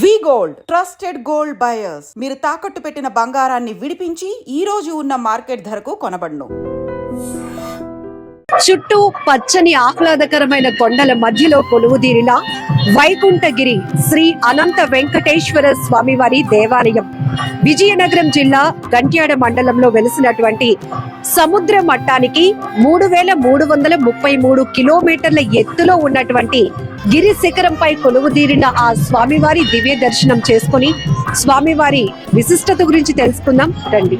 V gold trusted gold buyers మీరు తాకట్టు పెట్టిన బంగారాన్ని విడిపించి ఈ రోజు ఉన్న మార్కెట్ ధరకు కొనబడును. చుట్టూ పచ్చని ఆహ్లాదకరమైన కొండల మధ్యలో కొలువుదీరిన వైకుంఠగిరి శ్రీ అనంత వెంకటేశ్వర స్వామివారి దేవాలయం. విజయనగరం జిల్లా గంట్యాడ మండలంలో వెలిసినటువంటి సముద్ర మట్టానికి మూడు వేల మూడు వందల ముప్పై మూడు కిలోమీటర్ల ఎత్తులో ఉన్నటువంటి గిరి శిఖరంపై కొలువుదీరిన ఆ స్వామివారి దివ్య దర్శనం చేసుకుని స్వామివారి విశిష్టత గురించి తెలుసుకుందాం. రండి.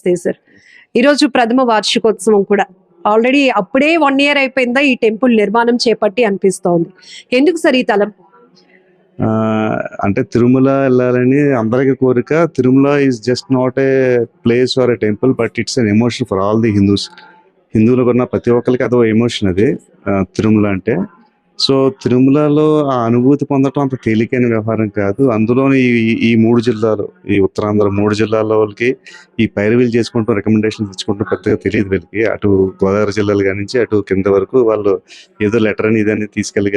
వస్తాయి సార్ ఈరోజు ప్రథమ వార్షికోత్సవం కూడా. ఆల్రెడీ అప్పుడే వన్ ఇయర్ అయిపోయిందా ఈ టెంపుల్ నిర్మాణం చేపట్టి అనిపిస్తోంది. ఎందుకు సార్ ఈ తలం? ఆ, అంటే తిరుమల వెళ్ళాలని అందరికి కోరిక. Tirumala is just not a place or a temple but it's an emotion for all the Hindus హిందువులు ఉన్న ప్రతి ఒక్కరికి అదో ఎమోషన్ అది తిరుమల అంటే. సో తిరుమలలో ఆ అనుభూతి పొందటం అంత తేలికైన వ్యవహారం కాదు. అందులోని ఈ ఈ మూడు జిల్లాలు ఈ ఉత్తరాంధ్ర మూడు జిల్లాల వాళ్ళకి ఈ పైరవీలు చేసుకుంటూ రికమెండేషన్ తెచ్చుకుంటూ పెద్దగా తెలియదు వీళ్ళకి. అటు గోదావరి జిల్లాలు కానించి అటు కింద వరకు వాళ్ళు ఏదో లెటర్ అని ఇదని తీసుకెళ్ళి.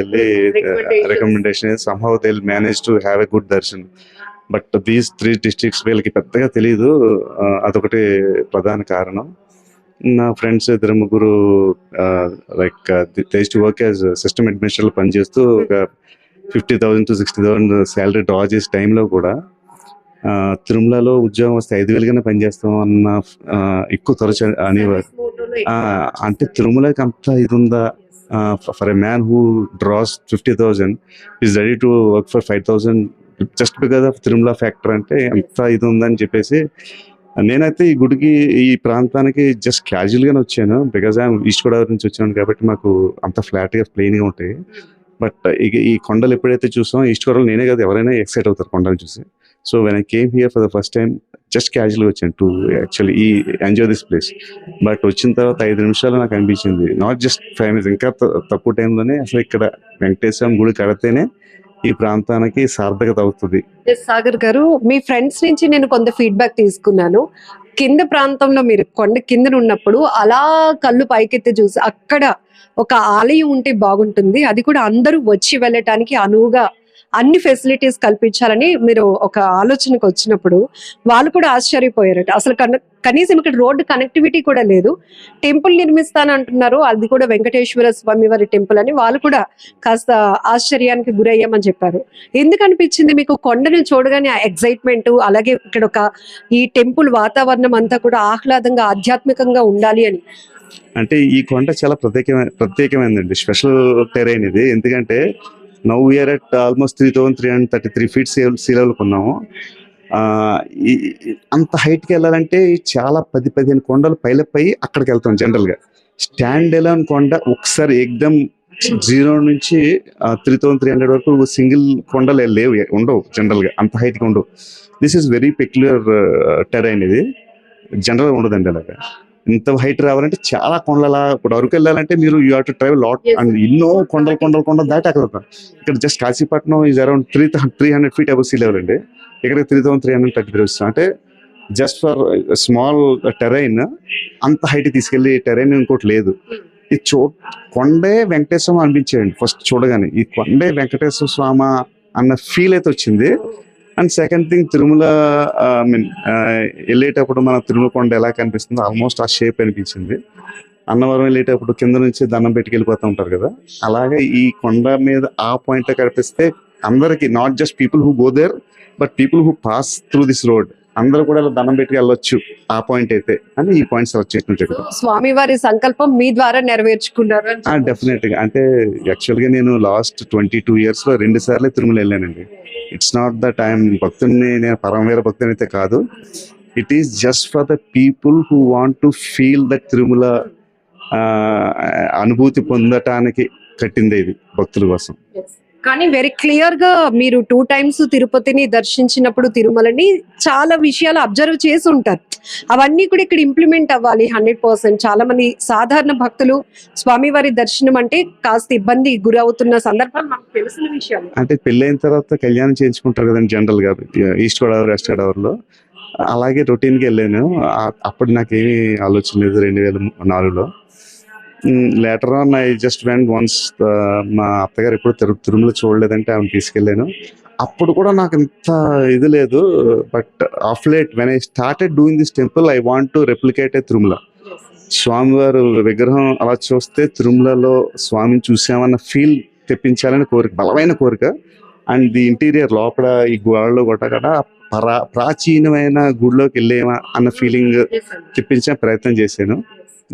Recommendation somehow they manage to have a good darshan but these three districts వీళ్ళకి పెద్దగా తెలియదు అదొకటి ప్రధాన కారణం. నా ఫ్రెండ్స్ ఇద్దరు ముగ్గురు like Tej to work as system administrator పనిచేస్తూ ఒక fifty thousand to sixty thousand salary draw చేసే టైంలో కూడా తిరుమలలో ఉద్యోగం వస్తే ఐదు వేలుగానే పనిచేస్తాం అన్న ఎక్కువ తరచు అనేవారు. అంటే తిరుమలకి అంత ఇది ఉందా? For a man who draws fifty thousand is ready to work for five thousand just because of Tirumala factor అంటే ఎంత ఇది ఉందని చెప్పేసి నేనైతే ఈ గుడికి ఈ ప్రాంతానికి జస్ట్ క్యాజువల్గానే వచ్చాను. బికాజ్ ఐఎమ్ ఈస్ట్ గోదావరి నుంచి వచ్చాను కాబట్టి మాకు అంత ఫ్లాట్గా ప్లెయిన్గా ఉంటాయి. బట్ ఇక ఈ కొండలు ఎప్పుడైతే చూసామో ఈస్ట్ గోదావరి నేనే కాదు ఎవరైనా ఎక్సైట్ అవుతారు కొండలు చూసి. So when I came here for the first time just క్యాజువల్గా వచ్చాను టు యాక్చువల్లీ ఈ ఎంజాయ్ దిస్ ప్లేస్ బట్ వచ్చిన తర్వాత ఐదు నిమిషాలు నాకు అనిపించింది. నాట్ జస్ట్ ఫైవ్ మినిట్స్ ఇంకా త- తక్కువ టైంలోనే అసలు ఇక్కడ వెంకటేశ్వరం గుడి కడితేనే ఈ ప్రాంతానికి సార్థకత అవుతుంది. సాగర్ గారు మీ ఫ్రెండ్స్ నుంచి నేను కొంత ఫీడ్బ్యాక్ తీసుకున్నాను. కింద ప్రాంతంలో మీరు కొండ కింద ఉన్నప్పుడు అలా కళ్ళు పైకెత్తి చూసి అక్కడ ఒక ఆలయం ఉంటే బాగుంటుంది. అది కూడా అందరూ వచ్చి వెళ్ళటానికి అనువుగా అన్ని ఫెసిలిటీస్ కల్పించాలని మీరు ఒక ఆలోచనకు వచ్చినప్పుడు వాళ్ళు కూడా ఆశ్చర్యపోయారట. అసలు కనీసం ఇక్కడ రోడ్డు కనెక్టివిటీ కూడా లేదు. టెంపుల్ నిర్మిస్తానంటున్నారు. అది కూడా వెంకటేశ్వర స్వామి వారి టెంపుల్ అని వాళ్ళు కూడా కాస్త ఆశ్చర్యానికి గురయ్యామని చెప్పారు. ఎందుకు అనిపించింది మీకు కొండను చూడగానే ఆ ఎక్సైట్మెంట్ అలాగే ఇక్కడ ఒక ఈ టెంపుల్ వాతావరణం అంతా కూడా ఆహ్లాదంగా ఆధ్యాత్మికంగా ఉండాలి అని? అంటే ఈ కొండ చాలా ప్రత్యేకమైన ప్రత్యేకమైనదండి స్పెషల్ టెరైన్ ఇది. ఎందుకంటే now here at almost three thousand three hundred thirty three feet sea లెవెల్కి ఉన్నాము అంత హైట్కి వెళ్ళాలంటే చాలా పది పదిహేను కొండలు పైలపై అక్కడికి వెళ్తాం జనరల్గా స్టాండ్ ఎలోన్ కొండ ఒకసారి ఎగ్దమ్ జీరో నుంచి త్రీ థౌసండ్ త్రీ హండ్రెడ్ వరకు సింగిల్ కొండలు లేవు ఉండవు జనరల్గా అంత హైట్కి ఉండవు. This is very peculiar terrain ఇది. జనరల్గా ఉండదండి అలాగా. ఇంత హైట్ రావాలంటే చాలా కొండల ఇప్పుడు అరకు వెళ్ళాలంటే మీరు you have to travel lot. And ఎన్నో కొండలు కొండలు కొండలు దాటి అక్కడ. ఇక్కడ just Kasipatnam is around three three hundred feet above sea level అండి. ఇక్కడ three thousand three hundred thirty three వస్తుంది అంటే జస్ట్ ఫర్ స్మాల్ టెరైన్ అంత హైట్ తీసుకెళ్ళి టెరైన్ ఇంకోటి లేదు. ఈ చూ కొండే వెంకటేశ్వరం అనిపించేయండి. ఫస్ట్ చూడగానే ఈ కొండే వెంకటేశ్వర స్వామి అన్న ఫీల్ అయితే వచ్చింది. And second thing Tirumala I mean వెళ్ళేటప్పుడు మన తిరుమల కొండ ఎలా కనిపిస్తుందో ఆల్మోస్ట్ ఆ షేప్ అనిపించింది. అన్నవరం వెళ్ళేటప్పుడు కింద నుంచి దండం పెట్టుకు వెళ్ళిపోతూ ఉంటారు కదా. అలాగే ఈ కొండ మీద ఆ పాయింట్ కనిపిస్తే అందరికి not just people who go there but people who pass through this road అందరూ కూడా ఇలా దండం పెట్టుకు వెళ్ళొచ్చు ఆ పాయింట్ అయితే అని ఈ పాయింట్ సెలెక్ట్ చేసినట్టు స్వామి వారి సంకల్పం మీ ద్వారా నెరవేర్చుకున్నారు. డెఫినెట్గా అంటే యాక్చువల్గా నేను లాస్ట్ ట్వంటీ టూ ఇయర్స్లో రెండు సార్లు తిరుమల వెళ్ళానండి. ఇట్స్ నాట్ ద టైం భక్తుని నేను పరమవీర భక్తుని అయితే కాదు. It is just for the people who want to feel the Tirumala ఆ, అనుభూతి పొందటానికి కట్టింది ఇది భక్తుల కోసం. కానీ వెరీ క్లియర్గా మీరు టూ టైమ్స్ తిరుపతిని దర్శించినప్పుడు తిరుమలని చాలా విషయాలు అబ్జర్వ్ చేసి ఉంటారు. అవన్నీ కూడా ఇక్కడ ఇంప్లిమెంట్ అవ్వాలి హండ్రెడ్ పర్సెంట్. చాలా మంది సాధారణ భక్తులు స్వామివారి దర్శనం అంటే కాస్త ఇబ్బంది గురవుతున్న సందర్భాలు మనకు తెలిసిన విషయం. అంటే పెళ్ళైన తర్వాత కళ్యాణం చేయించుకుంటారు కదండి జనరల్గా ఈస్ట్ గోదావరి వెస్ట్ గోదావరిలో. అలాగే రొటీన్కి వెళ్ళాను అప్పుడు నాకేమీ ఆలోచన లేదు రెండు వేల నాలుగులో. Later on I just went once మా అత్తగారు ఎప్పుడు తిరు తిరుమల చూడలేదంటే ఆమె తీసుకెళ్ళాను. అప్పుడు కూడా నాకు ఇంత ఇది లేదు but of late when I started doing this temple I want to replicate a Tirumala. స్వామివారు విగ్రహం అలా చూస్తే తిరుమలలో స్వామిని చూసామన్న ఫీల్ తెప్పించాలని కోరిక బలమైన కోరిక. అండ్ ది ఇంటీరియర్ లోపల ఈ గోడలో కూడా కూడా పరా ప్రాచీనమైన గుడిలోకి వెళ్ళేమా అన్న ఫీలింగ్ తెప్పించే ప్రయత్నం చేశాను.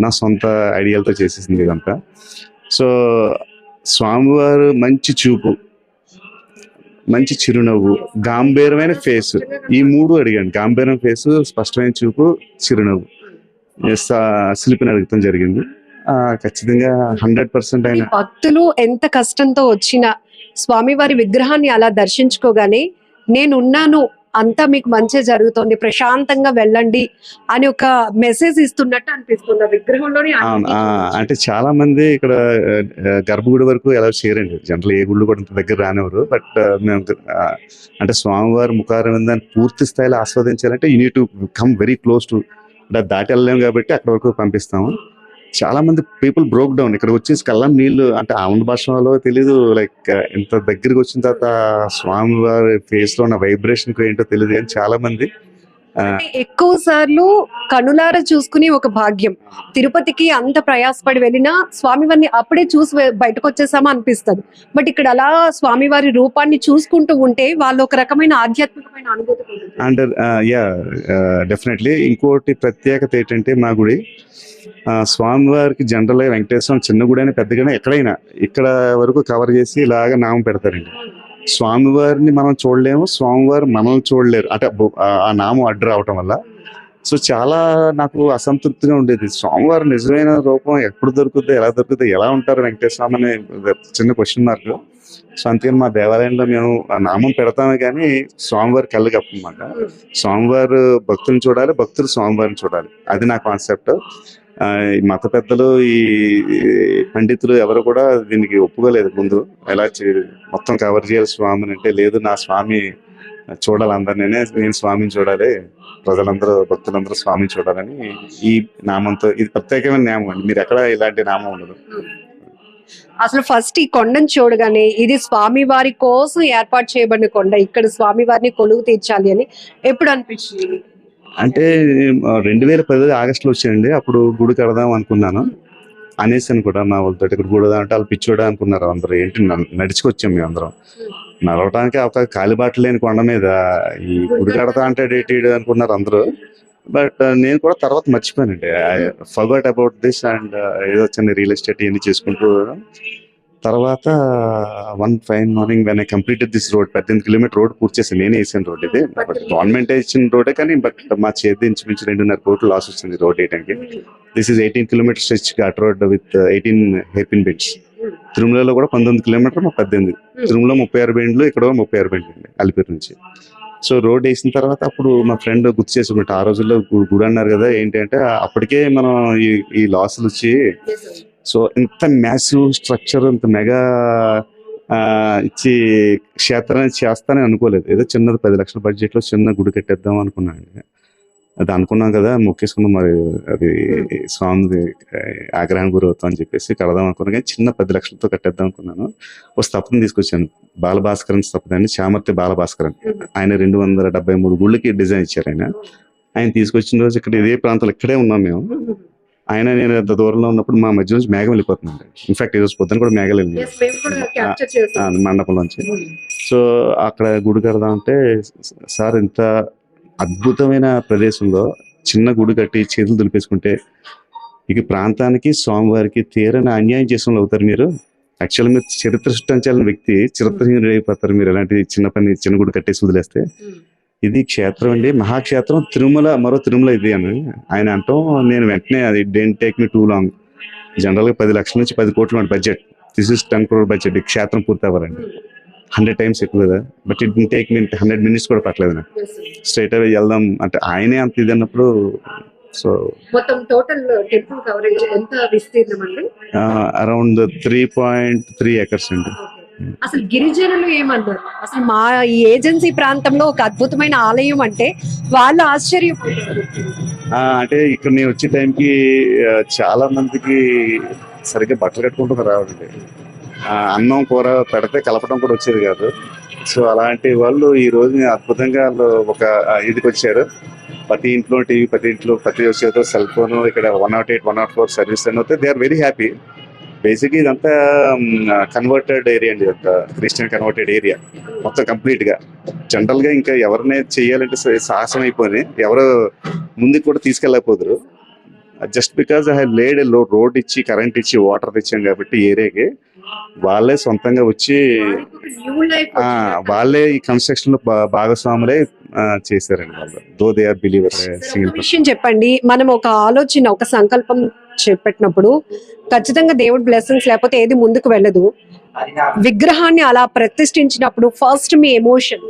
నా సొంత ఐడియాలతో చేసేసింది ఇదంతా. సో స్వామివారు మంచి చూపు మంచి చిరునవ్వు గాంభీరమైన ఫేస్. ఈ మూడు అడిగాను. గాంభీరం ఫేస్ స్పష్టమైన చూపు చిరునవ్వు. శిల్పిని అడగటం జరిగింది. ఖచ్చితంగా హండ్రెడ్ పర్సెంట్ ఈ ఆయన భక్తులు ఎంత కష్టంతో వచ్చిన స్వామివారి విగ్రహాన్ని అలా దర్శించుకోగానే నేనున్నాను అంతా మీకు మంచి జరుగుతోంది. ప్రశాంతంగా వెళ్ళండి అని ఒక మెసేజ్ ఇస్తున్నట్టు అనిపిస్తుంది. విగ్రహంలోని. అంటే చాలా మంది ఇక్కడ గర్భగుడి వరకు ఎలా చేయరండి జనరల్ ఏ గుళ్ళు కూడా ఇంత దగ్గర రానివ్వరు. బట్ మేము అంటే స్వామివారి ముఖారవిందాన్ని పూర్తి స్థాయిలో ఆస్వాదించాలంటే you need to come very close to దాటి వెళ్ళలేము కాబట్టి అక్కడ వరకు పంపిస్తాము. చాలా మంది పీపుల్ బ్రోక్ డౌన్ ఇక్కడ వచ్చేసి కళ్ళం నీళ్ళు అంటే ఆంధ్ర భాషలో తెలీదు. లైక్ uh, ఇంత దగ్గరికి వచ్చిన తర్వాత స్వామివారి ఫేస్లో ఉన్న వైబ్రేషన్ ఏంటో తెలియదు కానీ చాలా మంది ఎక్కువ సార్లు కనులార చూసుకుని ఒక భాగ్యం. తిరుపతికి అంత ప్రయాసపడి వెళ్ళినా స్వామివారిని అప్పుడే చూసి బయటకు వచ్చేసామా అనిపిస్తుంది. బట్ ఇక్కడ అలా స్వామివారి రూపాన్ని చూసుకుంటూ ఉంటే వాళ్ళు ఒక రకమైన ఆధ్యాత్మికమైన అనుభూతి. అండ్ యా డెఫినెట్లీ ఇంకోటి ప్రత్యేకత ఏంటంటే మా గుడి స్వామివారికి జనరల్ వెంకటేశ్వరం చిన్న గుడి అయినా పెద్ద గుడి ఎక్కడైనా ఇక్కడ వరకు కవర్ చేసి ఇలాగ నామం పెడతారండి. స్వామివారిని మనం చూడలేము స్వామివారు మనల్ని చూడలేరు. అంటే ఆ- నామం అడ్డు రావటం వల్ల. సో చాలా నాకు అసంతృప్తిగా ఉండేది. స్వామివారి నిజమైన రూపం ఎప్పుడు దొరుకుతుంది ఎలా దొరుకుతుంది ఎలా ఉంటారు వెంకటేశ్వరం అనే చిన్న క్వశ్చన్ మార్క్ సో అందుకని మా దేవాలయంలో మేము ఆ నామం పెడతామే కానీ స్వామివారి కళ్ళు కప్పమాట స్వామివారు భక్తులను చూడాలి భక్తులు స్వామివారిని చూడాలి. అది నా కాన్సెప్ట్ మత పెద్దలు ఈ పండితులు ఎవరు కూడా దీనికి ఒప్పుకోలేదు ముందు. ఎలా మొత్తం కవర్ చేయాలి స్వామిని అంటే లేదు నా స్వామి చూడాలి అందరినీ నేను స్వామిని చూడాలి ప్రజలందరూ భక్తులందరూ స్వామిని చూడాలని ఈ నామంతో ఇది ప్రత్యేకమైన నామం అండి. మీరు ఎక్కడ ఇలాంటి నామం ఉండదు. అసలు ఫస్ట్ ఈ కొండను చూడగానే ఇది స్వామి వారి కోసం ఏర్పాటు చేయబడిన కొండ ఇక్కడ స్వామి వారిని కొలువు తీర్చాలి అని ఎప్పుడు అనిపించింది? అంటే రెండు వేల పది ఆగస్టులో వచ్చాయండి. అప్పుడు గుడి కడదాం అనుకున్నాను. అనేసాను కూడా నా వాళ్ళతో ఇక్కడ గుడి అంటే వాళ్ళు పిచ్చోడా అనుకున్నారు. అందరూ ఏంటి న- నడుచుకొచ్చాం మేము అందరం నడవటానికి ఒక కాలిబాట లేని కొండ మీద ఈ గుడి కడతా అంటే డేట్ అనుకున్నారు అందరూ. బట్ నేను కూడా తర్వాత మర్చిపోయానండి. I forgot about this and ఏదో చిన్న రియల్ ఎస్టేట్ ఇవన్నీ చేసుకుంటూ తర్వాత one fine morning when I completed this road పద్దెనిమిది కిలోమీటర్ రోడ్ పూర్తి చేశాను నేనే వేసాను రోడ్ ఇది. బట్ గవర్నమెంట్ ఇచ్చిన రోడే కానీ బట్ మా చేతి ఇంచుమించు రెండున్నర కోట్లు లాస్ వచ్చింది రోడ్ వేయడానికి this is eighteen kilometer stretch ghat road with eighteen hairpin bends తిరుమలలో కూడా పంతొమ్మిది కిలోమీటర్ మా పద్దెనిమిది. తిరుమల ముప్పై ఆరు బెండ్లు ఇక్కడ ముప్పై ఆరు బెండ్లు అండి అలిపిరి నుంచి. సో రోడ్ వేసిన తర్వాత అప్పుడు మా ఫ్రెండ్ గుర్తు చేసుకుంటా ఆ రోజుల్లో గుడి అన్నారు కదా ఏంటి అంటే అప్పటికే మనం ఈ ఈ లాసులు వచ్చి సో ఇంత మ్యాసివ్ స్ట్రక్చర్ ఇంత మెగా ఇచ్చి క్షేత్రాన్ని చేస్తానని అనుకోలేదు. ఏదో చిన్నది పది లక్షల బడ్జెట్లో చిన్న గుడి కట్టేద్దాం అనుకున్నాను. అది అనుకున్నాం కదా మొక్కేసుకున్నాం మరి అది స్వామి ఆగ్రహం గురి అవుతాం అని చెప్పేసి కడదాం అనుకున్నాను కానీ చిన్న పది లక్షలతో కట్టేద్దాం అనుకున్నాను. ఒక స్థపన తీసుకొచ్చాను. బాలభాస్కరన్ స్థపన అని చామర్తి బాలభాస్కరన్. ఆయన రెండు వందల డెబ్బై మూడు గుళ్ళకి డిజైన్ ఇచ్చారు ఆయన. ఆయన తీసుకొచ్చిన రోజు ఇక్కడ ఇదే ప్రాంతంలో ఇక్కడే ఉన్నాం మేము. ఆయన నేను అంత దూరంలో ఉన్నప్పుడు మా మధ్య నుంచి మేఘం వెళ్ళిపోతుందండి. ఇన్ఫాక్ట్ ఈ రోజు పొద్దున కూడా మేఘాలు వెళ్ళింది చేసాం. మండపంలోంచి. సో అక్కడ గుడి కడదాం అంటే సార్ ఇంత అద్భుతమైన ప్రదేశంలో చిన్న గుడి కట్టి చేతులు దులిపేసుకుంటే ఇక ప్రాంతానికి స్వామివారికి తీరని అన్యాయం చేసిన వాళ్ళు అవుతారు మీరు. యాక్చువల్ మీరు చరిత్ర సృష్టించాలని వ్యక్తి చరిత్రహీనుడు అయిపోతారు మీరు. ఎలాంటి చిన్న పని చిన్న గుడి కట్టేసి వదిలేస్తే. ఇది క్షేత్రం అండి. మహాక్షేత్రం తిరుమల మరో తిరుమల ఇది అని ఆయన అంటాం నేను వెంటనే అది didn't take me too long జనరల్గా పది లక్షల నుంచి పది కోట్ల budget this is ten crore budget ఈ క్షేత్రం పూర్తి అవ్వాలండి. హండ్రెడ్ టైమ్స్ ఎక్కువ కదా. But it take me hundred minutes కూడా పట్టలేదు నాకు. స్ట్రైట్ అవే వెళ్దాం. అంటే ఆయనే అంత ఇది అన్నప్పుడు సో మొత్తం టోటల్ టెంపుల్ కవరేజ్ ఎంత విస్తీర్ణం అండి? Around three point three acres అండి. అసలు గిరిజనులు ఏమన్నారు? అసలు మా ఈ ఏజెన్సీ ప్రాంతంలో ఒక అద్భుతమైన ఆలయం అంటే వాళ్ళు ఆశ్చర్యపోతారు ఆ, అంటే ఇక్కడ నేను వచ్చే టైంకి చాలా మందికి సరిగ్గా బట్టలు కట్టుకుంటూ రావాలండి ఆ, అన్నం కూర పెడితే కలపడం కూడా వచ్చేది కాదు. సో అలాంటి వాళ్ళు ఈ రోజు అద్భుతంగా వాళ్ళు ఒక ఇదికి వచ్చారు. ప్రతి ఇంట్లో టీవీ ప్రతి ఇంట్లో ప్రతి వచ్చేదో సెల్ ఫోన్ ఇక్కడ one not eight one not four service అని వస్తే they are very happy. Basic ఇదంతా కన్వర్టెడ్ ఏరియా అండి ఒక క్రిస్టియన్ కన్వర్టెడ్ ఏరియా మొత్తం కంప్లీట్గా. జనరల్గా ఇంకా ఎవరినే చేయాలంటే సాహసం అయిపోయి ఎవరు ముందుకు కూడా తీసుకెళ్ళకపోదురు. జస్ట్ బికాస్ ఐ లేడ్లో రోడ్ ఇచ్చి కరెంట్ ఇచ్చి వాటర్ తెచ్చాం కాబట్టి ఏరియాకి వాళ్ళే సొంతంగా వచ్చి వాళ్ళే ఈ కన్స్ట్రక్షన్లో భాగస్వాములే చేశారండి వాళ్ళు. దో దే ఆర్ విషయం చెప్పండి. మనం ఒక ఆలోచన ఒక సంకల్పం చెప్పినప్పుడు ఖచ్చితంగా దేవుడి బ్లెస్సింగ్స్ లేకపోతే ఏది ముందుకు వెళ్ళదు. విగ్రహాన్ని అలా ప్రతిష్ఠించినప్పుడు ఫస్ట్ మీ ఎమోషన్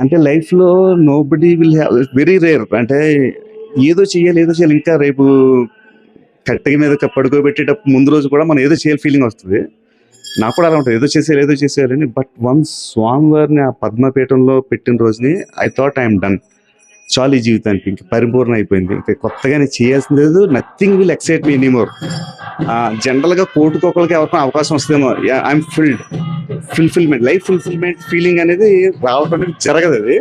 అంటే లైఫ్లో nobody will have very rare అంటే ఏదో చేయాలి ఏదో చేయాలి. ఇంకా రేపు కట్టె మీద పడుకోబెట్టేటప్పుడు ముందు రోజు కూడా మనం ఏదో చేయాలి ఫీలింగ్ వస్తుంది. నాకు కూడా అలా ఉంటుంది. ఏదో చేసేయాలి ఏదో చేసేయాలని బట్ వన్స్ స్వామివారిని ఆ పద్మపీఠంలో పెట్టిన రోజుని ఐ థాట్ ఐఎమ్ డన్ చాలు ఈ జీవితానికి ఇంక పరిపూర్ణ అయిపోయింది. ఇంకా కొత్తగా నేను చేయాల్సింది లేదు. Nothing will excite me anymore జనరల్గా కోటుకోకలకి ఎవరికైనా అవకాశం వస్తుందేమో. I'm filled fulfilment life fulfilment feeling అనేది రావటం అనేది జరగదు అది.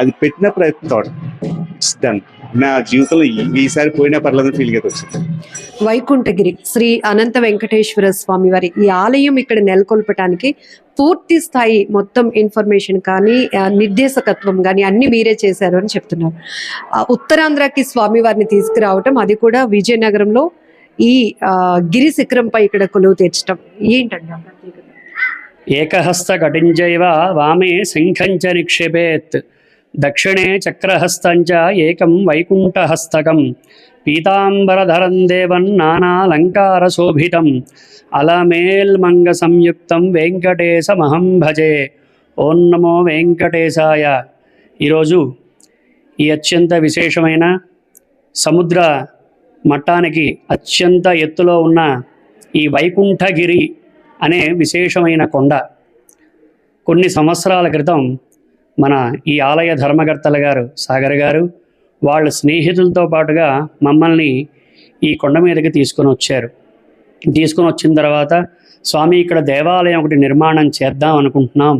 అది పెట్టినప్పుడు ఐ థాట్ ఇట్స్ డన్ నా జీవితంలో ఈసారి పోయినా పర్లేదు ఫీలింగ్ అయితే వచ్చింది వైకుంఠగిరి శ్రీ అనంత వెంకటేశ్వర స్వామి వారి ఈ ఆలయం ఇక్కడ నెలకొల్పటానికి పూర్తి స్థాయి మొత్తం ఇన్ఫర్మేషన్ కానీ నిర్దేశకత్వం కానీ అన్ని మీరే చేశారు అని చెప్తున్నారు. ఉత్తరాంధ్రకి స్వామి వారిని తీసుకురావటం అది కూడా విజయనగరంలో ఈ గిరి శిఖరంపై ఇక్కడ కొలువు తీర్చడం ఏంటండి ఆ ప్రత్యేకత? ఏకహస్తకటించైవ వామే శంఖంచ నిక్షేపేత్. దక్షిణే చక్రహస్తంచ ఏకం వైకుంఠహస్తకం. పీతాంబరధరం దేవన్ నానాలంకారశోభితం. అలమేల్మంగ సంయుక్తం వెంకటేశమహం భజే. ఓం నమో వెంకటేశాయ. ఈరోజు ఈ అత్యంత విశేషమైన సముద్ర మట్టానికి అత్యంత ఎత్తులో ఉన్న ఈ వైకుంఠగిరి అనే విశేషమైన కొండ. కొన్ని సంవత్సరాల క్రితం మన ఈ ఆలయ ధర్మకర్తల గారు సాగర్ గారు వాళ్ళ స్నేహితులతో పాటుగా మమ్మల్ని ఈ కొండ మీదకి తీసుకొని వచ్చారు. తీసుకొని వచ్చిన తర్వాత స్వామి ఇక్కడ దేవాలయం ఒకటి నిర్మాణం చేద్దాం అనుకుంటున్నాం.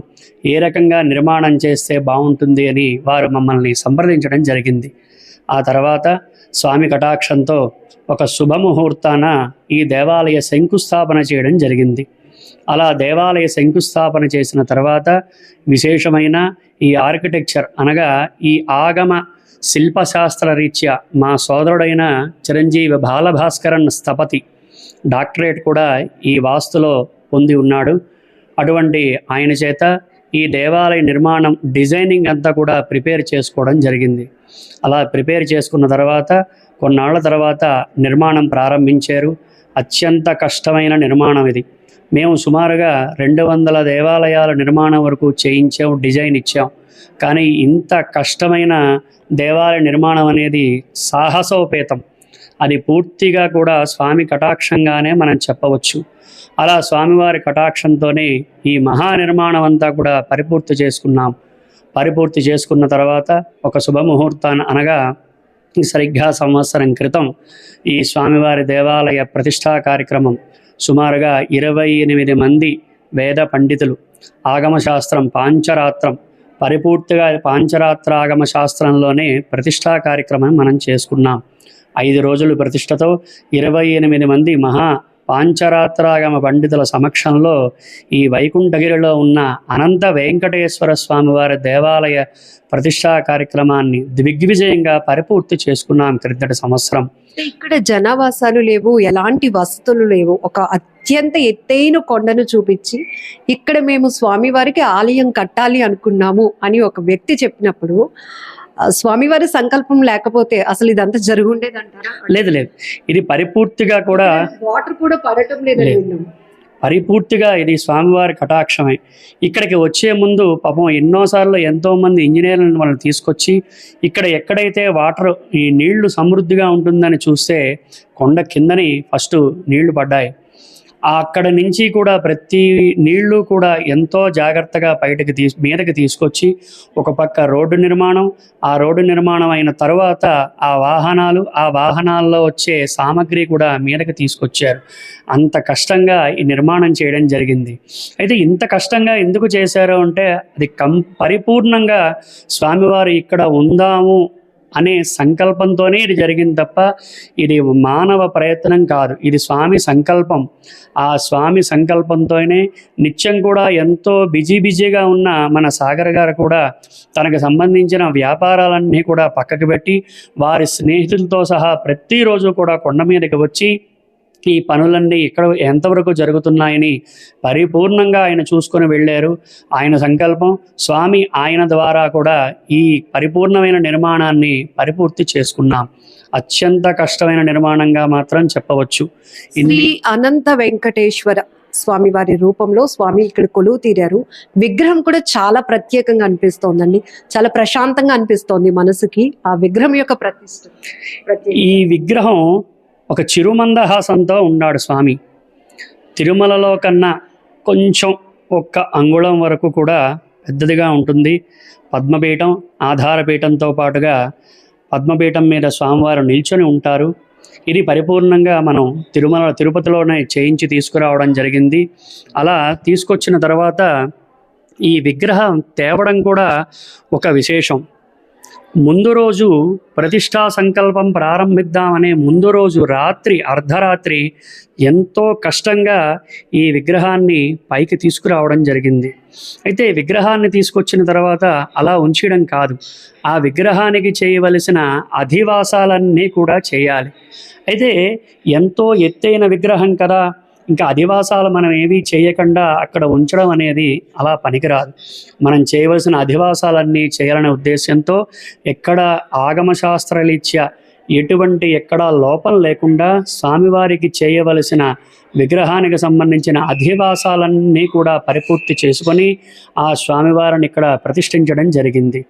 ఏ రకంగా నిర్మాణం చేస్తే బాగుంటుంది అని వారు మమ్మల్ని సంప్రదించడం జరిగింది. ఆ తర్వాత స్వామి కటాక్షంతో ఒక శుభముహూర్తాన ఈ దేవాలయ శంకుస్థాపన చేయడం జరిగింది. అలా దేవాలయ శంకుస్థాపన చేసిన తర్వాత విశేషమైన ఈ ఆర్కిటెక్చర్ అనగా ఈ ఆగమ శిల్పశాస్త్ర రీత్యా మా సోదరుడైన చిరంజీవి బాలభాస్కరన్ స్థపతి డాక్టరేట్ కూడా ఈ వాస్తులో పొంది ఉన్నాడు. అటువంటి ఆయన చేత ఈ దేవాలయ నిర్మాణం డిజైనింగ్ అంతా కూడా ప్రిపేర్ చేసుకోవడం జరిగింది. అలా ప్రిపేర్ చేసుకున్న తర్వాత కొన్నాళ్ళ తర్వాత నిర్మాణం ప్రారంభించారు. అత్యంత కష్టమైన నిర్మాణం ఇది. మేము సుమారుగా రెండు వందల దేవాలయాల నిర్మాణం వరకు చేయించాం డిజైన్ ఇచ్చాం. కానీ ఇంత కష్టమైన దేవాలయ నిర్మాణం అనేది సాహసోపేతం. అది పూర్తిగా కూడా స్వామి కటాక్షంగానే మనం చెప్పవచ్చు. అలా స్వామివారి కటాక్షంతోనే ఈ మహా నిర్మాణం అంతా కూడా పరిపూర్తి చేసుకున్నాం. పరిపూర్తి చేసుకున్న తర్వాత ఒక శుభముహూర్తాన్ని అనగా సరిగ్గా సంవత్సరం క్రితం ఈ స్వామివారి దేవాలయ ప్రతిష్టా కార్యక్రమం సుమారుగా ఇరవై ఎనిమిది మంది వేద పండితులు. ఆగమశాస్త్రం పాంచరాత్రం పరిపూర్తిగా పాంచరాత్రాగమ శాస్త్రంలోనే ప్రతిష్టా కార్యక్రమం మనం చేసుకున్నాం. ఐదు రోజులు ప్రతిష్టతో ఇరవై ఎనిమిది మంది మహా పాంచరాత్రాగమ పండితుల సమక్షంలో ఈ వైకుంఠగిరిలో ఉన్న అనంత వెంకటేశ్వర స్వామివారి దేవాలయ ప్రతిష్టా కార్యక్రమాన్ని దిగ్విజయంగా పరిపూర్తి చేసుకున్నాం క్రిందటి సంవత్సరం. ఇక్కడ జనావాసాలు లేవు ఎలాంటి వసతులు లేవు. ఒక అత్యంత ఎత్తైన కొండను చూపించి ఇక్కడ మేము స్వామివారికి ఆలయం కట్టాలి అనుకున్నాము అని ఒక వ్యక్తి చెప్పినప్పుడు స్వామివారి సంకల్పం లేకపోతే అసలు ఇదంతా జరుగుండేదంటారా? లేదు లేదు. ఇది పరిపూర్తిగా కూడా వాటర్ కూడా పడటం లేదు. పరిపూర్తిగా ఇది స్వామివారి కటాక్షమే. ఇక్కడికి వచ్చే ముందు పాపం ఎన్నోసార్లు ఎంతోమంది ఇంజనీర్లను వాళ్ళని తీసుకొచ్చి ఇక్కడ ఎక్కడైతే వాటర్ ఈ నీళ్ళు సమృద్ధిగా ఉంటుందని చూస్తే కొండ కిందని ఫస్ట్ నీళ్ళు పడ్డాయి. అక్కడ నుంచి కూడా ప్రతి నీళ్ళు కూడా ఎంతో జాగ్రత్తగా బయటకు తీ మీదకి తీసుకొచ్చి ఒక పక్క రోడ్డు నిర్మాణం ఆ రోడ్డు నిర్మాణం అయిన తర్వాత ఆ వాహనాలు ఆ వాహనాల్లో వచ్చే సామాగ్రి కూడా మీదకి తీసుకొచ్చారు. అంత కష్టంగా ఈ నిర్మాణం చేయడం జరిగింది. అయితే ఇంత కష్టంగా ఎందుకు చేశారు అంటే అది కం పరిపూర్ణంగా స్వామివారు ఇక్కడ ఉందాము అనే సంకల్పంతోనే ఇది జరిగింది తప్ప ఇది మానవ ప్రయత్నం కాదు. ఇది స్వామి సంకల్పం. ఆ స్వామి సంకల్పంతోనే నిత్యం కూడా ఎంతో బిజీ బిజీగా ఉన్న మన సాగర్ గారు కూడా తనకు సంబంధించిన వ్యాపారాలన్నీ కూడా పక్కకు పెట్టి వారి స్నేహితులతో సహా ప్రతిరోజు కూడా కొండ మీదకి వచ్చి ఈ పనులన్నీ ఇక్కడ ఎంతవరకు జరుగుతున్నాయని పరిపూర్ణంగా ఆయన చూసుకొని వెళ్ళారు. ఆయన సంకల్పం స్వామి ఆయన ద్వారా కూడా ఈ పరిపూర్ణమైన నిర్మాణాన్ని పరిపూర్తి చేసుకున్నాం. అత్యంత కష్టమైన నిర్మాణంగా మాత్రం చెప్పవచ్చు. ఇన్ని అనంత వెంకటేశ్వర స్వామి వారి రూపంలో స్వామి ఇక్కడ కొలువు తీరారు. విగ్రహం కూడా చాలా ప్రత్యేకంగా అనిపిస్తోందండి. చాలా ప్రశాంతంగా అనిపిస్తోంది మనసుకి ఆ విగ్రహం యొక్క ప్రతిష్ట. ఈ విగ్రహం ఒక చిరుమందహాసంతో ఉన్నాడు స్వామి. తిరుమలలో కన్నా కొంచెం ఒక్క అంగుళం వరకు కూడా పెద్దదిగా ఉంటుంది. పద్మపీఠం ఆధారపీఠంతో పాటుగా పద్మపీఠం మీద స్వామివారు నిల్చొని ఉంటారు. ఇది పరిపూర్ణంగా మనం తిరుమల తిరుపతిలోనే చేయించి తీసుకురావడం జరిగింది. అలా తీసుకొచ్చిన తర్వాత ఈ విగ్రహం తేవడం కూడా ఒక విశేషం. ముందు రోజు ప్రతిష్టా సంకల్పం ప్రారంభిద్దామనే ముందు రోజు రాత్రి అర్ధరాత్రి ఎంతో కష్టంగా ఈ విగ్రహాన్ని పైకి తీసుకురావడం జరిగింది. అయితే విగ్రహాన్ని తీసుకొచ్చిన తర్వాత అలా ఉంచడం కాదు. ఆ విగ్రహానికి చేయవలసిన అధివాసాలన్నీ కూడా చేయాలి. అయితే ఎంతో ఎత్తైన విగ్రహం కదా! ఇంకా అధివాసాలు మనం ఏమీ చేయకుండా అక్కడ ఉంచడం అనేది అలా పనికిరాదు. మనం చేయవలసిన అధివాసాలన్నీ చేయాలనే ఉద్దేశంతో ఎక్కడ ఆగమశాస్త్రరీత్యా ఎటువంటి ఎక్కడ లోపం లేకుండా స్వామివారికి చేయవలసిన విగ్రహానికి సంబంధించిన అధివాసాలన్నీ కూడా పరిపూర్తి చేసుకొని ఆ స్వామివారిని ఇక్కడ ప్రతిష్ఠించడం జరిగింది.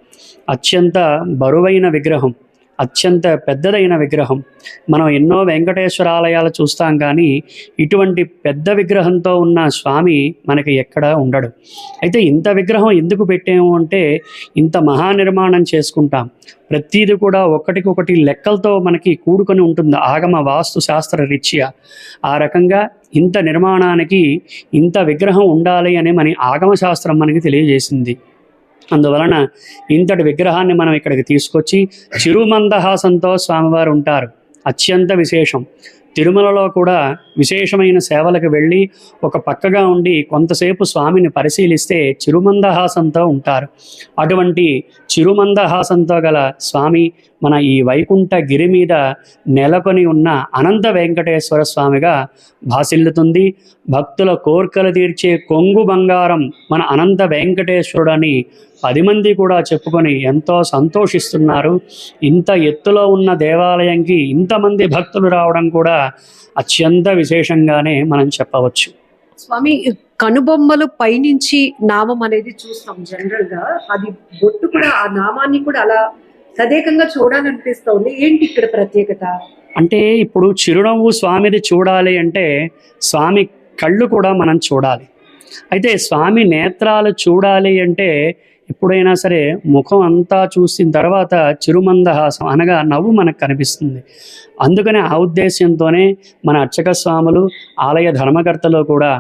అత్యంత బరువైన విగ్రహం. అత్యంత పెద్దదైన విగ్రహం. మనం ఎన్నో వెంకటేశ్వర ఆలయాలు చూస్తాం కానీ ఇటువంటి పెద్ద విగ్రహంతో ఉన్న స్వామి మనకి ఎక్కడ ఉండడు. అయితే ఇంత విగ్రహం ఎందుకు పెట్టాము అంటే ఇంత మహానిర్మాణం చేసుకుంటాం. ప్రతీది కూడా ఒకటికొకటి లెక్కలతో మనకి కూడుకొని ఉంటుంది. ఆగమ వాస్తు శాస్త్ర రీత్యా. ఆ రకంగా ఇంత నిర్మాణానికి ఇంత విగ్రహం ఉండాలి అని మన ఆగమ శాస్త్రం మనకి తెలియజేసింది. అందువలన ఇంతటి విగ్రహాన్ని మనం ఇక్కడికి తీసుకొచ్చి చిరుమందహాసంతో స్వామివారు ఉంటారు. అత్యంత విశేషం. తిరుమలలో కూడా విశేషమైన సేవలకు వెళ్ళి ఒక పక్కగా ఉండి కొంతసేపు స్వామిని పరిశీలిస్తే చిరుమందహాసంతో ఉంటారు. అటువంటి చిరుమందహాసంతో గల స్వామి మన ఈ వైకుంఠ గిరి మీద నెలకొని ఉన్న అనంత వెంకటేశ్వర స్వామిగా భాసిల్లుతుంది. భక్తుల కోర్కెలు తీర్చే కొంగు బంగారం మన అనంత వెంకటేశ్వరుడని పది మంది కూడా చెప్పుకొని ఎంతో సంతోషిస్తున్నారు. ఇంత ఎత్తులో ఉన్న దేవాలయంకి ఇంతమంది భక్తులు రావడం కూడా అత్యంత విశేషంగానే మనం చెప్పవచ్చు. స్వామి కనుబొమ్మలు పైనుంచి నామం అనేది చూస్తాం జనరల్గా అది బొట్టు కూడా ఆ నామాన్ని కూడా అలా తదేకంగా చూడాలనిపిస్తోంది. ఏంటి ఇక్కడ ప్రత్యేకత? అంటే ఇప్పుడు చిరునవ్వు స్వామిది చూడాలి అంటే స్వామి కళ్ళు కూడా మనం చూడాలి. అయితే స్వామి నేత్రాలు చూడాలి అంటే ఎప్పుడైనా సరే ముఖం అంతా చూసిన తర్వాత చిరుమందహాసం అనగా నవ్వు మనకు కనిపిస్తుంది. అందుకనే ఆ ఉద్దేశ్యంతోనే మన అర్చక స్వాములు ఆలయ ధర్మకర్తలు కూడా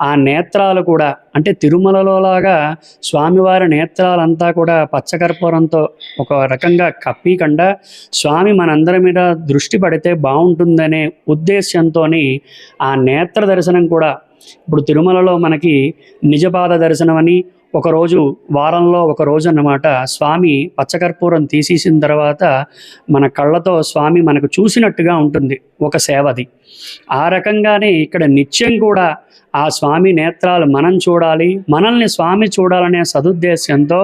ఆ నేత్రాలు కూడా అంటే తిరుమలలోలాగా స్వామివారి నేత్రాలంతా కూడా పచ్చకర్పూరంతో ఒక రకంగా కప్పీకుండా స్వామి మనందరి మీద దృష్టి పడితే బాగుంటుందనే ఉద్దేశ్యంతో ఆ నేత్ర దర్శనం కూడా. ఇప్పుడు తిరుమలలో మనకి నిజపాద దర్శనం అని ఒకరోజు వారంలో ఒక రోజు అన్నమాట స్వామి పచ్చకర్పూరం తీసేసిన తర్వాత మన కళ్ళతో స్వామి మనకు చూసినట్టుగా ఉంటుంది ఒక సేవది. ఆ రకంగానే ఇక్కడ నిత్యం కూడా ఆ స్వామి నేత్రాలు మనం చూడాలి మనల్ని స్వామి చూడాలనే సదుద్దేశంతో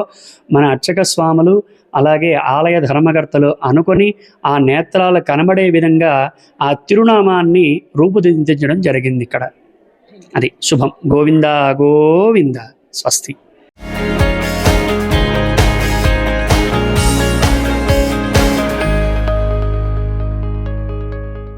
మన అర్చక స్వాములు అలాగే ఆలయ ధర్మకర్తలు అనుకొని ఆ నేత్రాలు కనబడే విధంగా ఆ తిరునామాన్ని రూపుదిద్దించడం జరిగింది ఇక్కడ. అది శుభం. గోవింద గోవింద. స్వస్తి.